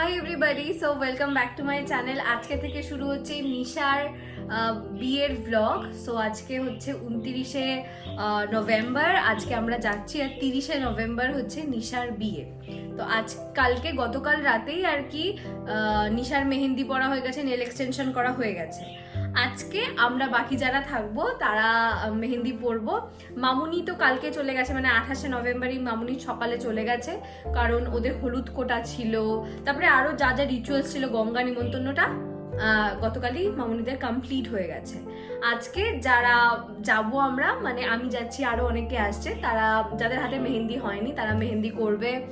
Hi everybody so welcome back to my channel আজকে থেকে শুরু হচ্ছে নিশার বিয়ের ব্লগ সো আজকে হচ্ছে উনতিরিশে নভেম্বর আজকে আমরা যাচ্ছি আর তিরিশে নভেম্বর হচ্ছে নিশার বিয়ে। তো আজ, কালকে গতকাল রাতেই আর কি নিশার মেহেন্দি পরা হয়ে গেছে নেল এক্সটেনশন করা হয়ে গেছে। আজকে আমরা বাকি যারা থাকব, তারা মেহেন্দি পরবো। মামুনি তো কালকে চলে গেছে মানে আঠাশে নভেম্বরই মামুনি সকালে চলে গেছে। কারণ ওদের হলুদ কোটা ছিল, তারপরে আরও যা যা রিচুয়ালস ছিল, গঙ্গা নিমন্ত্রণটা গতকালই মামুনিদের কমপ্লিট হয়ে গেছে। আজকে যারা যাব আমরা মানে আমি যাচ্ছি আরও অনেকে আসছে, তারা, যাদের হাতে মেহেন্দি হয়নি, তারা মেহেন্দি করবে।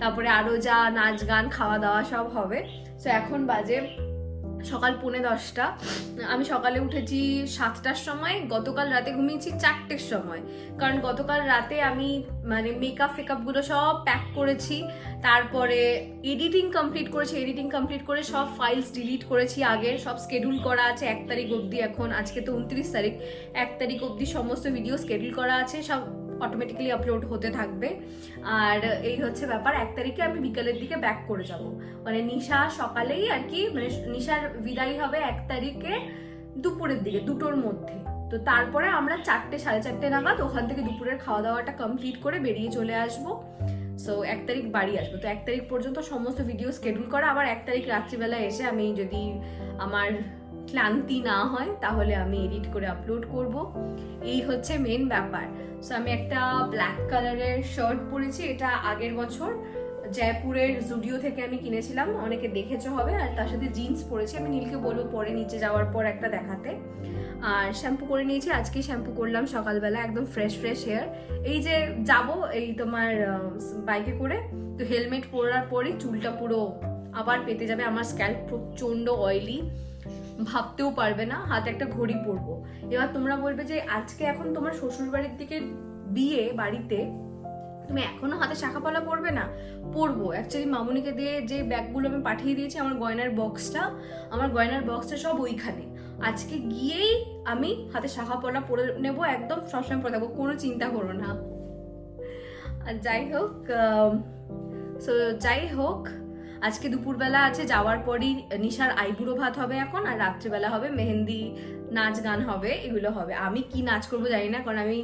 তারপরে আরও যা নাচ গান, খাওয়া দাওয়া সব হবে। তো এখন বাজে সকাল পৌনে দশটা। আমি সকালে উঠেছি সাতটার সময়, গতকাল রাতে ঘুমিয়েছি চারটের সময়। কারণ গতকাল রাতে আমি মানে মেকআপ ফেকআপগুলো সব প্যাক করেছি, তারপরে এডিটিং কমপ্লিট করেছি এডিটিং কমপ্লিট করে সব ফাইলস ডিলিট করেছি আগে, সব স্কেডিউল করা আছে এক তারিখ অবধি এখন, আজকে তো উনত্রিশ তারিখ, এক তারিখ অবধি সমস্ত ভিডিও স্কেডিউল করা আছে, সব অটোমেটিক্যালি আপলোড হতে থাকবে। আর এই হচ্ছে ব্যাপার, এক তারিখে আমি বিকালের দিকে ব্যাক করে যাব। মানে নিশা সকালেই আর কি মানে নিশার বিদায় হবে এক তারিখে দুপুরের দিকে, দুটোর মধ্যে। তো তারপরে আমরা চারটে, সাড়ে চারটে নাগাদ ওখান থেকে দুপুরের খাওয়া দাওয়াটা কমপ্লিট করে বেরিয়ে চলে আসব। সো এক তারিখ বাড়ি আসব। তো এক তারিখ পর্যন্ত সমস্ত ভিডিও স্কেডিউল করা। আবার এক তারিখ রাত্রিবেলা এসে আমি যদি আমার ক্লান্তি না হয়, তাহলে আমি এডিট করে আপলোড করব। এই হচ্ছে মেন ব্যাপার। সো আমি একটা ব্ল্যাক কালারের শার্ট পরেছি, এটা আগের বছর জয়পুরের জুডিও থেকে আমি কিনেছিলাম, অনেকে দেখেছ হবে, আর তার সাথে জিন্স পরেছি। আমি নীলকে বলব, পরে নিচে যাওয়ার পর একটা দেখাতে। আর শ্যাম্পু করে নিয়েছি, আজকে শ্যাম্পু করলাম সকালবেলা, একদম ফ্রেশ ফ্রেশ হেয়ার এই যে যাব, এই তোমার বাইকে করে, তো হেলমেট পরার পরই চুলটা পুরো আবার পেতে যাবে। আমার স্ক্যাল্প প্রচণ্ড অয়েলি ভাবতেও পারবে না, হাতে একটা ঘড়ি পরবো। এবার তোমরা বলবে যে, আজকে এখন তোমার শ্বশুর বাড়ির দিকে বিয়ে বাড়িতে, তুমি এখনও হাতে শাখাপালা পরবে না? পরবো। অ্যাকচুয়ালি মামুনিকে দিয়ে যে ব্যাগগুলো আমি পাঠিয়ে দিয়েছি, আমার গয়নার বক্সটা আমার গয়নার বক্সটা সব ওইখানে। আজকে গিয়েই আমি হাতে শাখাপলা পরে নেব, একদম সবসময় পরে থাকব, কোনো চিন্তা করো না। আর যাই হোক সো যাই হোক আজকে দুপুরবেলা আছে, যাওয়ার পরই নিশার আইবুড়ো ভাত হবে এখন, আর রাত্রিবেলা হবে মেহেন্দি নাচ গান হবে, এগুলো হবে। আমি কি নাচ করব জানি না, কারণ আমি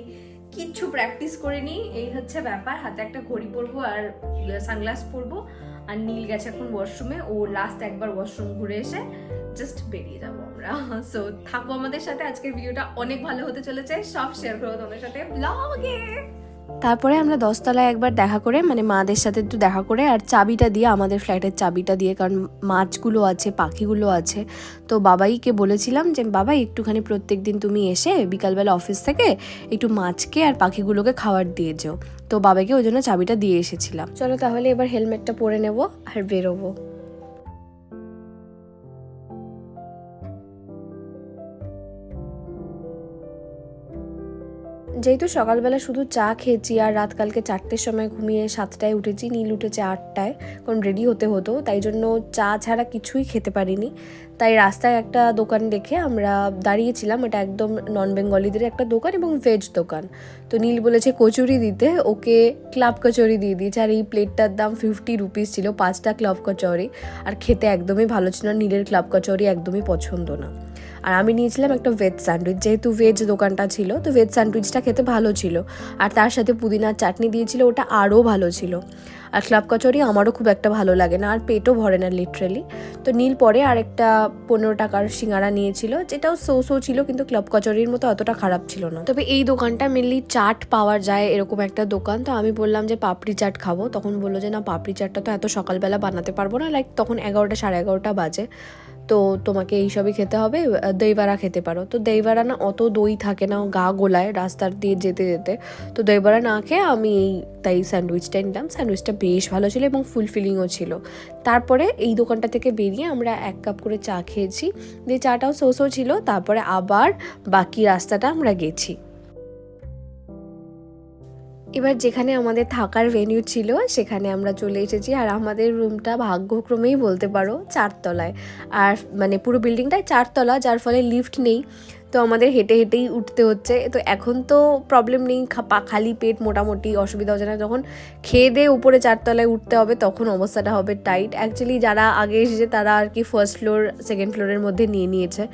কিচ্ছু প্র্যাকটিস করিনি। এই হচ্ছে ব্যাপার, হাতে একটা ঘড়ি পরবো আর সানগ্লাস পরবো, আর নীল গেছে এখন ওয়াশরুমে ও লাস্ট একবার ওয়াশরুম ঘুরে এসে জাস্ট বেরিয়ে যাব আমরা। সো থাকব আমাদের সাথে, আজকের ভিডিওটা অনেক ভালো হতে চলেছে, সব শেয়ার করব তোমাদের সাথে ব্লগে তারপরে আমরা দশতলায় একবার দেখা করে মানে মাদের সাথে একটু দেখা করে আর চাবিটা দিয়ে আমাদের ফ্ল্যাটের চাবিটা দিয়ে, কারণ মাছগুলো আছে, পাখিগুলো আছে। তো বাবাইকে বলেছিলাম যে, বাবাই, একটুখানি প্রত্যেক দিন তুমি এসে বিকালবেলা অফিস থেকে একটু মাছকে আর পাখিগুলোকে খাবার দিয়ে যেও। তো বাবাকে ওই জন্য চাবিটা দিয়ে এসেছিলাম। চলো তাহলে এবার হেলমেটটা পরে নেব আর বেরোবো। যেহেতু সকালবেলা শুধু চা খেয়েছি আর রাত কালকে চারটের সময় ঘুমিয়ে সাতটায় উঠেছি, নীল উঠেছে আটটায়, কারণ রেডি হতে হতো, তাই জন্য চা ছাড়া কিছুই খেতে পারিনি। তাই রাস্তায় একটা দোকান দেখে আমরা দাঁড়িয়েছিলাম, এটা একদম নন বেঙ্গলিদের একটা দোকান এবং ভেজ দোকান। তো নীল বলেছে কচুরি দিতে, ওকে ক্লাব কচুরি দিয়ে দিয়েছে, আর এই প্লেটটার দাম ফিফটি রুপিস ছিল, পাঁচটা ক্লাব কচুরি। আর খেতে একদমই ভালো ছিল নীলের ক্লাব কচুরি একদমই পছন্দ না। আর আমি নিয়েছিলাম একটা ভেজ স্যান্ডউইচ যেহেতু ভেজ দোকানটা ছিল, তো ভেজ স্যান্ডউইচটা খেতে ভালো ছিল। আর তার সাথে পুদিনার চাটনি দিয়েছিল, ওটা আরও ভালো ছিল। আর ক্লাব কচুরি আমারও খুব একটা ভালো লাগে না, আর পেটও ভরে না লিটারেলি তো নীল পরে আর একটা পনেরো টাকার সিঙ্গারা নিয়েছিল, যেটাও সো সো ছিল, কিন্তু ক্লাব কচুরির মতো অতটা খারাপ ছিল না। তবে এই দোকানটা মেনলি চাট পাওয়া যায় এরকম একটা দোকান, তো আমি বললাম যে পাপড়ি চাট খাব। তখন বলল যে না, পাপড়ি চাটটা তো এত সকালবেলা বানাতে পারব না লাইক তখন এগারোটা সাড়ে এগারোটা বাজে। তো তোমাকে এইসবই খেতে হবে দইবাড়া খেতে পারো। তো দইবাড়া না অত দই থাকে না গা গোলায় রাস্তার দিয়ে যেতে যেতে। তো দইবাড়া না খেয়ে আমি এই তাই স্যান্ডউইচটা নিলাম। স্যান্ডউইচটা বেশ ভালো ছিল এবং ফুলফিলিংও ছিল। তারপরে এই দোকানটা থেকে বেরিয়ে আমরা এক কাপ করে চা খেয়েছি। দিয়ে চাটাও সোসো ছিল। তারপরে আবার বাকি রাস্তাটা আমরা গেছি। এবার যেখানে আমাদের থাকার ভেন্যু ছিল, সেখানে আমরা চলে এসেছি। আর আমাদের রুমটা ভাগ্যক্রমেই বলতে পারো চারতলায়। আর মানে পুরো বিল্ডিংটাই চারতলা, যার ফলে লিফট নেই। তো আমাদের হেঁটে হেঁটেই উঠতে হচ্ছে। তো এখন তো প্রবলেম নেই খালি পেট মোটামুটি। অসুবিধা হচ্ছে না। যখন খেয়ে দিয়ে উপরে চারতলায় উঠতে হবে, তখন অবস্থাটা হবে টাইট অ্যাকচুয়ালি যারা আগে এসেছে, তারা আর কি ফার্স্ট ফ্লোর সেকেন্ড ফ্লোরের মধ্যে নিয়ে নিয়েছে।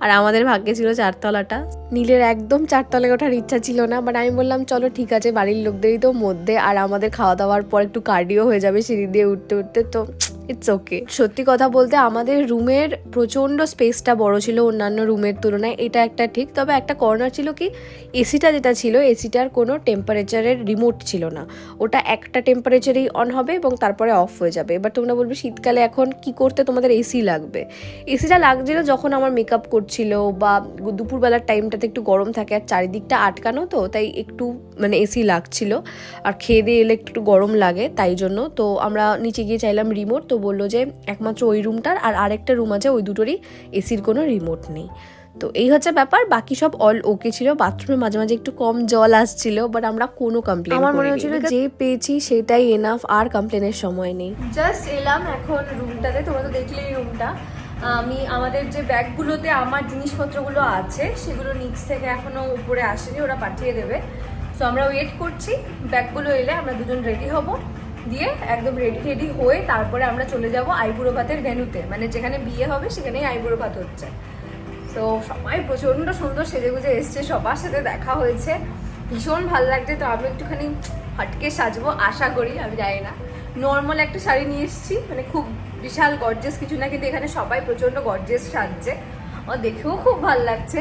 আর আমাদের ভাগ্যে ছিল চারতলাটা। নীলের একদম চারতলায় ওঠার ইচ্ছা ছিল না বাট আমি বললাম, চলো ঠিক আছে, বাড়ির লোকদেরই তো মধ্যে, আর আমাদের খাওয়া দাওয়ার পর একটু কার্ডিও হয়ে যাবে সিঁড়ি দিয়ে উঠতে উঠতে। তো ইটস ওকে সত্যি কথা বলতে আমাদের রুমের প্রচণ্ড স্পেসটা বড় ছিল অন্যান্য রুমের তুলনায়। এটা একটা ঠিক, তবে একটা কর্নার ছিল কি এসিটা যেটা ছিল এসিটার কোনো টেম্পারেচারের রিমোট ছিল না। ওটা একটা টেম্পারেচারেই অন হবে এবং তারপরে অফ হয়ে যাবে। এবার তোমরা বলবে, শীতকালে এখন কি করতে তোমাদের এসি লাগবে? এসিটা লাগছিল যখন আমার মেকআপ করছিল বা দুপুরবেলার টাইমটাতে একটু গরম থাকে আর চারিদিকটা আটকানো তো, তাই একটু মানে এসি লাগছিল। আর খেয়ে দিয়ে এলে একটু গরম লাগে, তাই জন্য। তো আমরা নিচে গিয়ে চাইলাম রিমোট তো বলল যে একমাত্র ওই রুমটার আর আরেকটা রুম আছে ওই দুটোরই এসির কোনো রিমোট নেই। তো এই হচ্ছে ব্যাপার বাকি সব অল ওকে ছিল। বাথরুমে মাঝে মাঝে একটু কম জল আসছিল বাট আমরা কোনো কমপ্লেন আমার মনে হচ্ছিল যে পেয়েছি সেটাই এনাফ আর কমপ্লেনের সময় নেই। জাস্ট এলাম এখন রুমটাতে তোমরা তো দেখলেই রুমটা আমি আমাদের যে ব্যাগগুলোতে আমার জিনিসপত্রগুলো আছে সেগুলো নিচ থেকে এখনও উপরে আসেনি ওরা পাঠিয়ে দেবে। সো আমরা ওয়েট করছি ব্যাগগুলো এলে আমরা দুজন রেডি হব। দিয়ে একদম রেডি রেডি হয়ে তারপরে আমরা চলে যাব আইবুড়ো ভাতের ভেনুতে মানে যেখানে বিয়ে হবে সেখানেই আইবুড়ো ভাত হচ্ছে। তো সবাই প্রচণ্ড সুন্দর সেজে গুজে এসছে, সবার সাথে দেখা হয়েছে। ভীষণ ভালো লাগছে, তো আমি একটুখানি হটকে সাজবো, আশা করি, আমি জানি না। নর্মাল একটা শাড়ি নিয়ে এসেছি মানে খুব বিশাল গর্জেস কিছু না, কিন্তু এখানে সবাই প্রচণ্ড গর্জেস সাজছে। আমার দেখেও খুব ভালো লাগছে।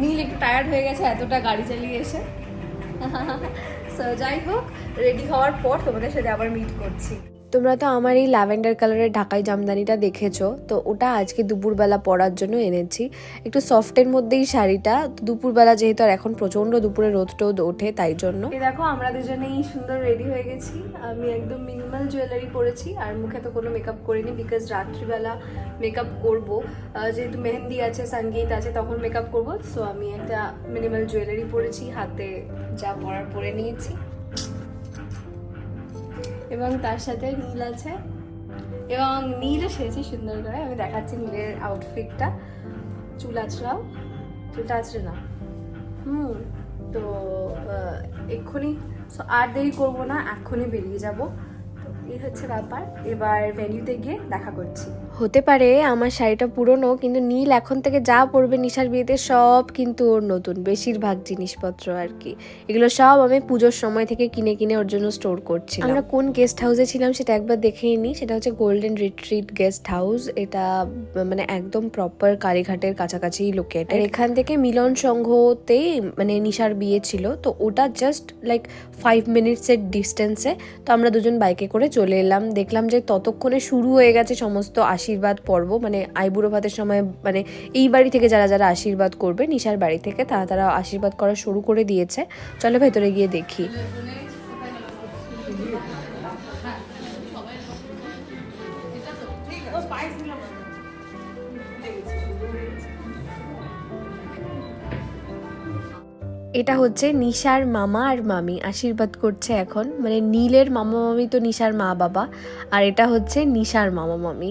নীল একটু টায়ার্ড হয়ে গেছে, এতটা গাড়ি চালিয়ে এসে। সো যাই হোক রেডি হওয়ার পর তোমাদের সাথে আবার মিট করছি। তোমরা তো আমার এই ল্যাভেন্ডার কালারের ঢাকাই জামদানিটা দেখেছ, তো ওটা আজকে দুপুরবেলা পরার জন্য এনেছি। একটু সফটের মধ্যেই শাড়িটা, দুপুরবেলা যেহেতু আর এখন প্রচণ্ড দুপুরে রোদ টোদ ওঠে তাই জন্য। দেখো, আমরা দুজনেই সুন্দর রেডি হয়ে গেছি। আমি একদম মিনিমাল জুয়েলারি পরেছি, আর মুখে তো কোনো মেকআপ করিনি বিকজ রাত্রিবেলা মেকআপ করব। যেহেতু মেহেন্দি আছে, সংগীত আছে, তখন মেকআপ করব। সো আমি একটা মিনিমাল জুয়েলারি পরেছি, হাতে যা পরার পরে নিয়েছি। এবং তার সাথে নীল আছে। এবং নীল এসেছে সুন্দর করে। আমি দেখাচ্ছি নীলের আউটফিটটা চুল আছড়াও চুলটা আছড়ে না হুম, তো এক্ষুনি আর দেরি করব না, এক্ষুনি বেরিয়ে যাব। তো, এই হচ্ছে ব্যাপার। এবার ভেনিউতে গিয়ে দেখা করছি। হতে পারে, আমার শাড়িটা পুরনো, কিন্তু নীল এখন থেকে যা পরবে নিশার বিয়েতে সব কিন্তু ওর নতুন, বেশিরভাগ জিনিসপত্র আর কি। এগুলো সব আমি পুজোর সময় থেকে কিনে কিনে ওর জন্য স্টোর করছি আমরা কোন গেস্ট হাউসে ছিলাম সেটা একবার দেখেই নিই সেটা হচ্ছে গোল্ডেন রিট্রিট গেস্ট হাউস এটা মানে একদম প্রপার কালীঘাটের কাছাকাছি লোকেটেড এখান থেকে মিলন সংঘতেই মানে নিশার বিয়ে ছিল, তো ওটা জাস্ট লাইক ফাইভ মিনিটসের ডিস্টেন্সে তো আমরা দুজন বাইকে করে চলে এলাম। দেখলাম যে ততক্ষণে শুরু হয়ে গেছে সমস্ত আশীর্বাদ পর্ব মানে আইবুড়ো ভাতের সময় মানে এই বাড়ি থেকে যারা যারা আশীর্বাদ করবে, নিশার বাড়ি থেকে, তারা তারা আশীর্বাদ করা শুরু করে দিয়েছে। চলো ভেতরে গিয়ে দেখি। এটা হচ্ছে নিশার মামা আর মামি আশীর্বাদ করছে এখন। মানে নীলের মামা মামি তো নিশার মা বাবা, আর এটা হচ্ছে নিশার মামা মামি।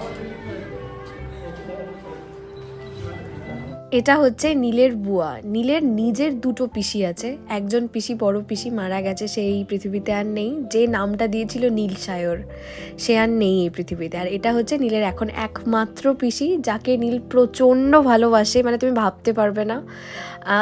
এটা হচ্ছে নীলের বুয়া। নীলের নিজের দুটো পিসি আছে। একজন পিসি বড় পিসি মারা গেছে, সে এই পৃথিবীতে আর নেই। যে নামটা দিয়েছিল নীল সায়র, সে আর নেই এই পৃথিবীতে। আর এটা হচ্ছে নীলের এখন একমাত্র পিসি, যাকে নীল প্রচণ্ড ভালোবাসে মানে তুমি ভাবতে পারবে না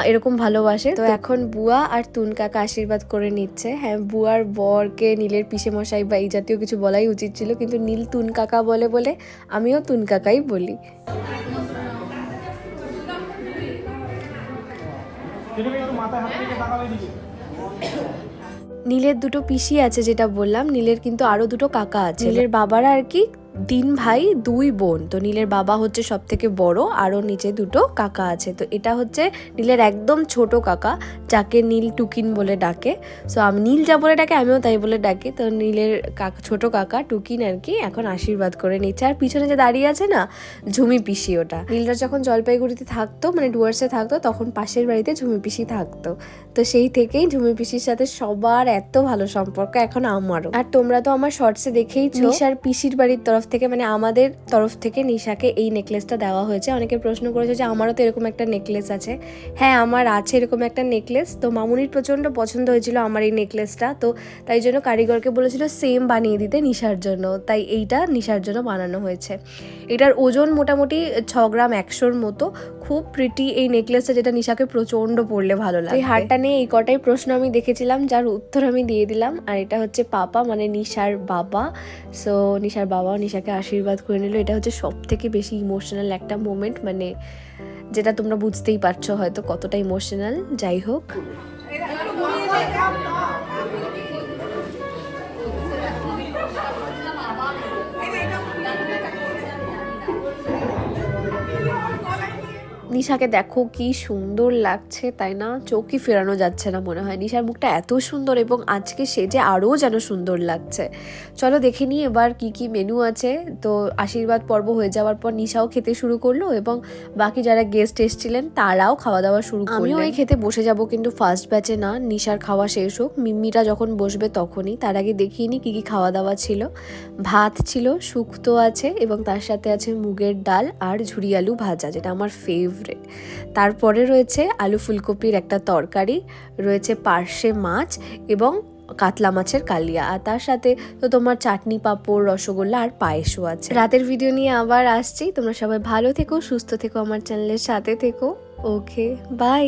এরকম ভালোবাসে। তো এখন বুয়া আর তুন কাকা আশীর্বাদ করে নিচ্ছে। হ্যাঁ বুয়ার বরকে নীলের পিসে মশাই বা এই জাতীয় কিছু বলাই উচিত ছিল, কিন্তু নীল তুন কাকা বলে বলে, আমিও তুন কাকাই বলি। নীলের দুটো পিসি আছে যেটা বললাম। নীলের কিন্তু আরও দুটো কাকা আছে। নীলের বাবারা আর কি তিন ভাই, দুই বোন। তো নীলের বাবা হচ্ছে সব থেকে বড়, আরও নিচে দুটো কাকা আছে। তো এটা হচ্ছে নীলের একদম ছোট কাকা, যাকে নীল টুকিন বলে ডাকে। সো আমি, নীল যা বলে ডাকে, আমিও তাই বলে ডাকি। তো নীলের কাকা, ছোট কাকা, টুকিন আর কি, এখন আশীর্বাদ করে নিচ্ছে। আর পিছনে যে দাঁড়িয়ে আছে না, ঝুমি পিসি ওটা। নীলরা যখন জলপাইগুড়িতে থাকতো মানে ডুয়ার্সে থাকতো, তখন পাশের বাড়িতে ঝুমি পিসি থাকতো। তো সেই থেকেই ঝুমি পিসির সাথে সবার এত ভালো সম্পর্ক, এখন আমারও। আর তোমরা তো আমার শর্টসে দেখেইছো, নিশার পিসির বাড়ির তরফ থেকে মানে আমাদের তরফ থেকে নিশাকে এই নেকলেসটা দেওয়া হয়েছে। অনেকে প্রশ্ন করেছে যে, আমারও তো এরকম একটা নেকলেস আছে। হ্যাঁ আমার আছে এরকম একটা নেকলেস তো মামুনির প্রচণ্ড পছন্দ হয়েছিল আমার এই নেকলেসটা তো তাই জন্য কারিগরকে বলেছিল সেম বানিয়ে দিতে নিশার জন্য। তাই এইটা নিশার জন্য বানানো হয়েছে। এটার ওজন মোটামুটি ছ গ্রাম একশোর মতো। খুব প্রিটি এই নেকলেসটা যেটা নিশাকে প্রচণ্ড পড়লে ভালো লাগে এই হারটা নিয়ে এই কটাই প্রশ্ন আমি দেখেছিলাম যার উত্তর আমি দিয়ে দিলাম আর এটা হচ্ছে পাপা মানে নিশার বাবা। সো নিশার বাবাও নিশাকে আশীর্বাদ করে নিল। এটা হচ্ছে সব থেকে বেশি ইমোশনাল একটা মোমেন্ট মানে যেটা তোমরা বুঝতেই পারছ হয়তো কতটা ইমোশনাল যাই হোক। নিশাকে দেখো কি সুন্দর লাগছে, তাই না? চোখই ফেরানো যাচ্ছে না মনে হয়। নিশার মুখটা এত সুন্দর এবং আজকে সেজে আরও যেন সুন্দর লাগছে। চলো দেখে নিই এবার কি কি মেনু আছে। তো আশীর্বাদ পর্ব হয়ে যাওয়ার পর নিশাও খেতে শুরু করল এবং বাকি যারা গেস্ট এসেছিলেন তারাও খাওয়া দাওয়া শুরু আমিও এই খেতে বসে যাব কিন্তু ফার্স্ট ব্যাচে না, নিশার খাওয়া শেষ হোক। মিম্মিটা যখন বসবে তখনই। তার আগে দেখিয়ে নিই কী কী খাওয়া দাওয়া ছিল। ভাত ছিল, শুক্তো আছে এবং তার সাথে আছে মুগের ডাল আর ঝুরি আলু ভাজা, যেটা আমার ফেভারেট তারপরে রয়েছে আলু ফুলকপির একটা তরকারি, রয়েছে পার্শে মাছ এবং কাতলা মাছের কালিয়া। আর তার সাথে তো তোমার চাটনি পাঁপড়, রসগোল্লা আর পায়েসও আছে। রাতের ভিডিও নিয়ে আবার আসছি। তোমরা সবাই ভালো থেকো, সুস্থ থেকো আমার চ্যানেলের সাথে থেকো। Okay bye